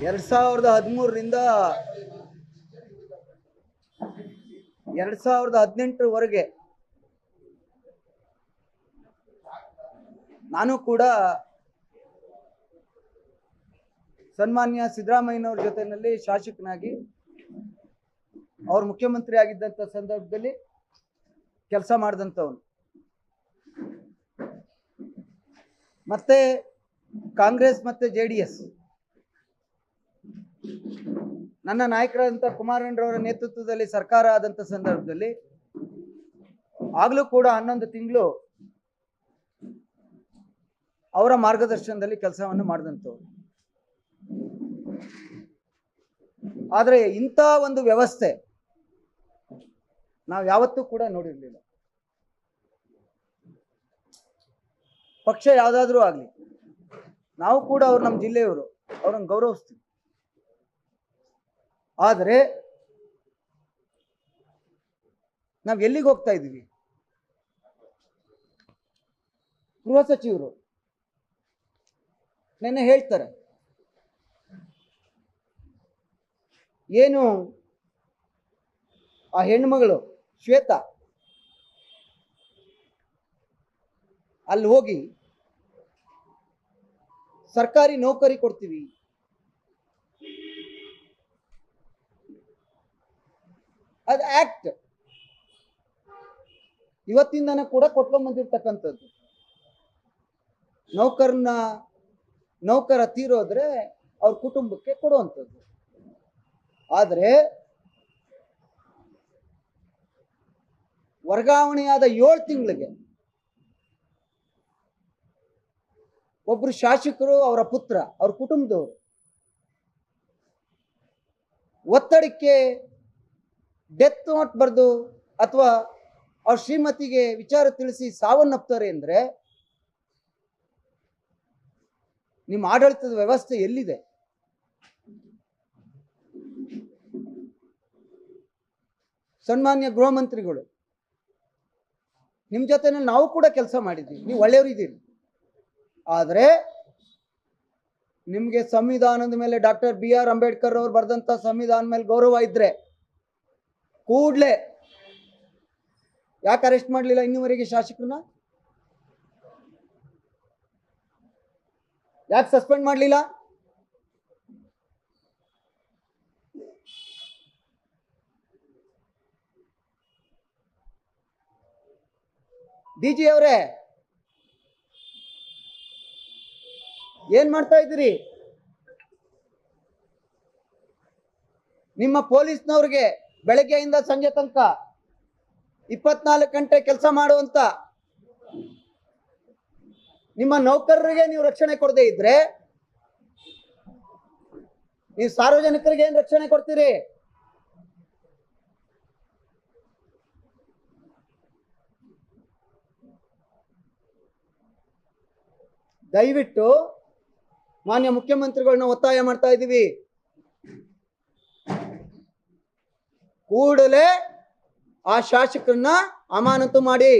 ಎರಡ್ ಸಾವಿರದ ಹದಿಮೂರರಿಂದ ಎರಡ್ ಸಾವಿರದ ಹದಿನೆಂಟರವರೆಗೆ ನಾನು ಕೂಡ ಸನ್ಮಾನ್ಯ ಸಿದ್ದರಾಮಯ್ಯನವ್ರ ಜೊತೆಯಲ್ಲಿ ಶಾಸಕನಾಗಿ ಅವ್ರು ಮುಖ್ಯಮಂತ್ರಿ ಆಗಿದ್ದಂಥ ಸಂದರ್ಭದಲ್ಲಿ ಕೆಲಸ ಮಾಡಿದಂಥವನು ಮತ್ತೆ ಕಾಂಗ್ರೆಸ್ ಮತ್ತೆ ಜೆ ನನ್ನ ನಾಯಕರಾದಂಥ ಕುಮಾರಣ್ಣರವರ ನೇತೃತ್ವದಲ್ಲಿ ಸರ್ಕಾರ ಆದಂಥ ಸಂದರ್ಭದಲ್ಲಿ ಆಗಲೂ ಕೂಡ ಹನ್ನೊಂದು ತಿಂಗಳು ಅವರ ಮಾರ್ಗದರ್ಶನದಲ್ಲಿ ಕೆಲಸವನ್ನು ಮಾಡಿದಂಥವ್ರು. ಆದರೆ ಇಂಥ ಒಂದು ವ್ಯವಸ್ಥೆ ನಾವು ಯಾವತ್ತೂ ಕೂಡ ನೋಡಿರಲಿಲ್ಲ. ಪಕ್ಷ ಯಾವುದಾದ್ರೂ ಆಗಲಿ, ನಾವು ಕೂಡ ಅವ್ರು ನಮ್ಮ ಜಿಲ್ಲೆಯವರು, ಅವ್ರನ್ನ ಗೌರವಿಸ್ತೀವಿ. ಆದರೆ ನಾವು ಎಲ್ಲಿಗೆ ಹೋಗ್ತಾ ಇದ್ದೀವಿ? ಗೃಹ ಸಚಿವರು ನೆನ್ನೆ ಹೇಳ್ತಾರೆ. ಏನು ಆ ಹೆಣ್ಮಗಳು ಶ್ವೇತಾ? ಅಲ್ಲಿ ಹೋಗಿ ಸರ್ಕಾರಿ ನೌಕರಿ ಕೊಡ್ತೀವಿ. ಅದು ಆಕ್ಟ್ ಇವತ್ತಿಂದನೇ ಕೂಡ ಕೊಟ್ಕೊಂಡ್ ಬಂದಿರ್ತಕ್ಕಂಥದ್ದು. ನೌಕರನ್ನ ನೌಕರ ತೀರೋದ್ರೆ ಅವ್ರ ಕುಟುಂಬಕ್ಕೆ ಕೊಡುವಂಥದ್ದು. ಆದರೆ ವರ್ಗಾವಣೆಯಾದ ಏಳು ತಿಂಗಳಿಗೆ ಒಬ್ರು ಶಾಸಕರು ಅವರ ಪುತ್ರ, ಅವ್ರ ಕುಟುಂಬದವರು ಒತ್ತಡಕ್ಕೆ ಡೆತ್ ನೋಟ್ ಬರೆದು ಅಥವಾ ಅವ್ರ ಶ್ರೀಮತಿಗೆ ವಿಚಾರ ತಿಳಿಸಿ ಸಾವನ್ನಪ್ತಾರೆ ಅಂದ್ರೆ ನಿಮ್ಮ ಆಡಳಿತದ ವ್ಯವಸ್ಥೆ ಎಲ್ಲಿದೆ? ಸನ್ಮಾನ್ಯ ಗೃಹ ಮಂತ್ರಿಗಳು, ನಿಮ್ಮ ಜೊತೆನಲ್ಲಿ ನಾವು ಕೂಡ ಕೆಲಸ ಮಾಡಿದ್ದೀವಿ, ನೀವು ಒಳ್ಳೆಯವರಿದ್ದೀರಿ ಆದರೆ ನಿಮಗೆ ಸಂವಿಧಾನದ ಮೇಲೆ ಡಾಕ್ಟರ್ ಬಿ ಆರ್ ಅಂಬೇಡ್ಕರ್ ಅವರು ಬರೆದಂಥ ಸಂವಿಧಾನ ಮೇಲೆ ಗೌರವ ಇದ್ರೆ ಕೂಡ್ಲೆ ಯಾಕೆ ಅರೆಸ್ಟ್ ಮಾಡಲಿಲ್ಲ ಇನ್ನುವರೆಗೆ ಶಾಸಕರನ್ನ? ಯಾಕೆ ಸಸ್ಪೆಂಡ್ ಮಾಡಲಿಲ್ಲ? ಡಿ ಜಿ ಅವರೇ, ಏನ್ ಮಾಡ್ತಾ ಇದ್ದೀರಿ? ನಿಮ್ಮ ಪೊಲೀಸ್ನವ್ರಿಗೆ ಬೆಳಗ್ಗೆಯಿಂದ ಸಂಜೆ ತನಕ ಇಪ್ಪತ್ನಾಲ್ಕು ಗಂಟೆ ಕೆಲಸ ಮಾಡುವಂತ ನಿಮ್ಮ ನೌಕರರಿಗೆ ನೀವು ರಕ್ಷಣೆ ಕೊಡದೇ ಇದ್ರೆ, ನೀವು ಸಾರ್ವಜನಿಕರಿಗೆ ಏನ್ ರಕ್ಷಣೆ ಕೊಡ್ತೀರಿ? ದಯವಿಟ್ಟು ಮಾನ್ಯ ಮುಖ್ಯಮಂತ್ರಿಗಳನ್ನ ಒತ್ತಾಯ ಮಾಡ್ತಾ ಇದ್ದೀವಿ. ಕೂಡಲೇ ಆ ಶಾಸಕರನ್ನ ಅಮಾನತು ಮಾಡಿ.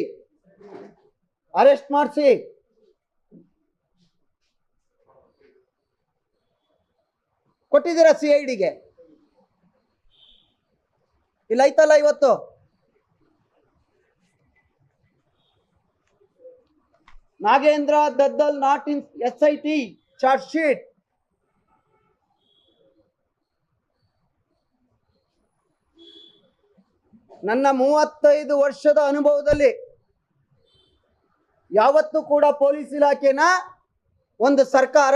ಅರೆಸ್ಟ್ ಮಾಡಿಸಿ. ಕೊಟ್ಟಿದ್ದೀರಾ ಸಿ ಐ ಡಿಗೆ? ಇಲ್ಲ ಐತಲ್ಲ ಇವತ್ತು? Nagendra Daddal not in S I T charge sheet. ನನ್ನ ಮೂವತ್ತೈದು ವರ್ಷದ ಅನುಭವದಲ್ಲಿ ಯಾವತ್ತೂ ಕೂಡ ಪೊಲೀಸ್ ಇಲಾಖೆನ ಒಂದು ಸರ್ಕಾರ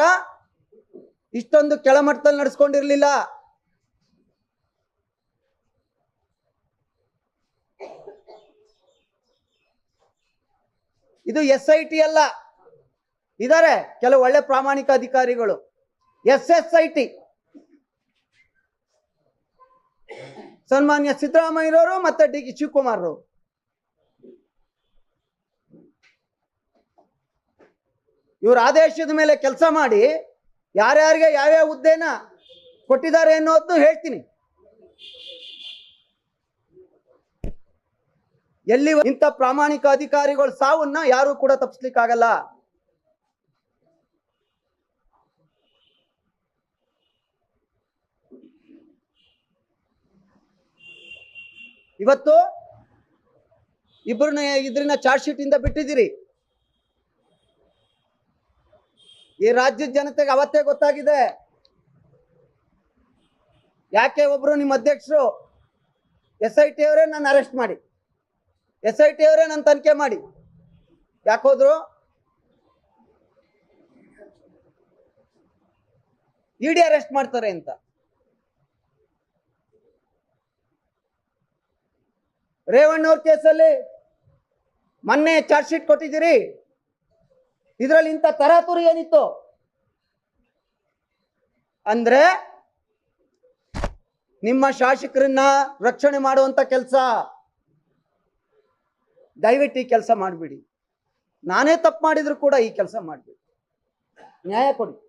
ಇಷ್ಟೊಂದು ಕೆಳಮಟ್ಟದಲ್ಲಿ ನಡೆಸ್ಕೊಂಡಿರ್ಲಿಲ್ಲ. ಇದು ಎಸ್ ಐ ಟಿ ಅಲ್ಲ. ಇದಾರೆ ಕೆಲವು ಒಳ್ಳೆ ಪ್ರಾಮಾಣಿಕ ಅಧಿಕಾರಿಗಳು. ಎಸ್ ಎಸ್ ಐ ಟಿ ಸನ್ಮಾನ್ಯ ಸಿದ್ದರಾಮಯ್ಯರವರು ಮತ್ತೆ ಡಿ ಕೆ ಶಿವಕುಮಾರ್ ಅವರು ಇವ್ರ ಆದೇಶದ ಮೇಲೆ ಕೆಲಸ ಮಾಡಿ ಯಾರ್ಯಾರಿಗೆ ಯಾವ್ಯಾವ ಹುದ್ದೆನ ಕೊಟ್ಟಿದ್ದಾರೆ ಅನ್ನೋದನ್ನು ಹೇಳ್ತೀನಿ. ಎಲ್ಲಿ ಇಂಥ ಪ್ರಾಮಾಣಿಕ ಅಧಿಕಾರಿಗಳ ಸಾವನ್ನ ಯಾರು ಕೂಡ ತಪ್ಪಿಸ್ಲಿಕ್ಕಾಗಲ್ಲ. ಇವತ್ತು ಇಬ್ಬರನ್ನ ಇದ್ರನ್ನ ಚಾರ್ಜ್ ಶೀಟ್ ಇಂದ ಬಿಟ್ಟಿದ್ದೀರಿ. ಈ ರಾಜ್ಯದ ಜನತೆಗೆ ಅವತ್ತೇ ಗೊತ್ತಾಗಿದೆ. ಯಾಕೆ ಒಬ್ರು ನಿಮ್ಮ ಅಧ್ಯಕ್ಷರು ಎಸ್ ಐ ಟಿ ಅವರೇ ನಾನು ಅರೆಸ್ಟ್ ಮಾಡಿ. ಎಸ್ ಐ ಟಿ ಅವರೇ ನಾನು ತನಿಖೆ ಮಾಡಿ. ಯಾಕೆ ಹೋದ್ರು? ಇಡಿ ಅರೆಸ್ಟ್ ಮಾಡ್ತಾರೆ ಅಂತ. ರೇವಣ್ಣವ್ರ ಕೇಸಲ್ಲಿ ಮೊನ್ನೆ ಚಾರ್ಜ್ ಶೀಟ್ ಕೊಟ್ಟಿದ್ದೀರಿ. ಇದರಲ್ಲಿ ಇಂಥ ತರಾತುರಿ ಏನಿತ್ತು? ಅಂದ್ರೆ ನಿಮ್ಮ ಶಾಸಕರನ್ನ ರಕ್ಷಣೆ ಮಾಡುವಂತ ಕೆಲಸ. ದಯವಿಟ್ಟು ಈ ಕೆಲಸ ಮಾಡಬೇಡಿ. ನಾನೇ ತಪ್ಪು ಮಾಡಿದ್ರು ಕೂಡ ಈ ಕೆಲಸ ಮಾಡಬೇಡಿ. ನ್ಯಾಯ ಕೊಡಿ.